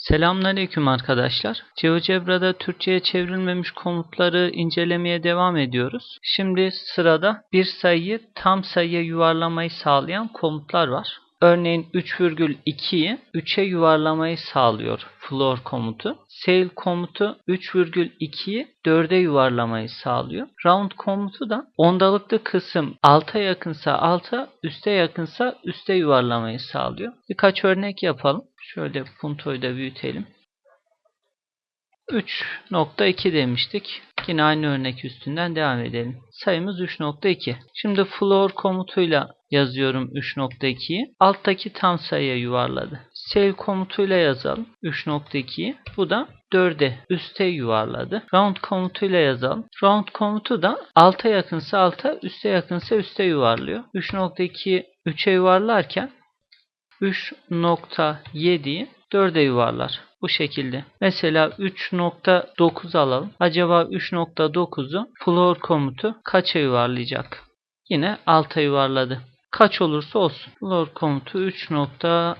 Selamünaleyküm arkadaşlar. GeoGebra'da Türkçe'ye çevrilmemiş komutları incelemeye devam ediyoruz. Şimdi sırada bir sayıyı tam sayıya yuvarlamayı sağlayan komutlar var. Örneğin 3,2'yi 3'e yuvarlamayı sağlıyor floor komutu. Sail komutu 3,2'yi 4'e yuvarlamayı sağlıyor. Round komutu da ondalıklı kısım alta yakınsa alta, üste yakınsa üste yuvarlamayı sağlıyor. Birkaç örnek yapalım. Şöyle puntoyu da büyütelim. 3.2 demiştik. Yine aynı örnek üstünden devam edelim. Sayımız 3.2. Şimdi floor komutuyla yazıyorum 3.2'yi. Alttaki tam sayıya yuvarladı. Sail komutuyla yazalım 3.2'yi. Bu da 4'e üste yuvarladı. Round komutuyla yazalım. Round komutu da alta yakınsa alta, üste yakınsa üste yuvarlıyor. 3.2'yi 3'e yuvarlarken 3.7'yi 4'e yuvarlar. Bu şekilde. Mesela 3.9 alalım. Acaba 3.9'u floor komutu kaça yuvarlayacak? Yine alta yuvarladı. Kaç olursa olsun. Floor komutu 3. Nokta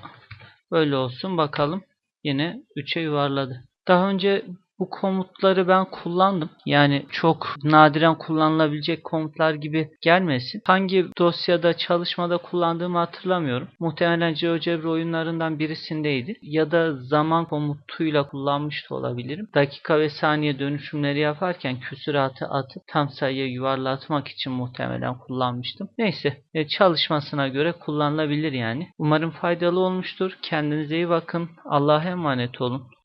böyle olsun. Bakalım. Yine 3'e yuvarladı. Daha önce bu komutları ben kullandım. Yani çok nadiren kullanılabilecek komutlar gibi gelmesin. Hangi dosyada çalışmada kullandığımı hatırlamıyorum. Muhtemelen GeoGebra oyunlarından birisindeydi. Ya da zaman komutuyla kullanmış da olabilirim. Dakika ve saniye dönüşümleri yaparken küsuratı atıp tam sayıya yuvarlatmak için muhtemelen kullanmıştım. Neyse e, çalışmasına göre kullanılabilir yani. Umarım faydalı olmuştur. Kendinize iyi bakın. Allah'a emanet olun.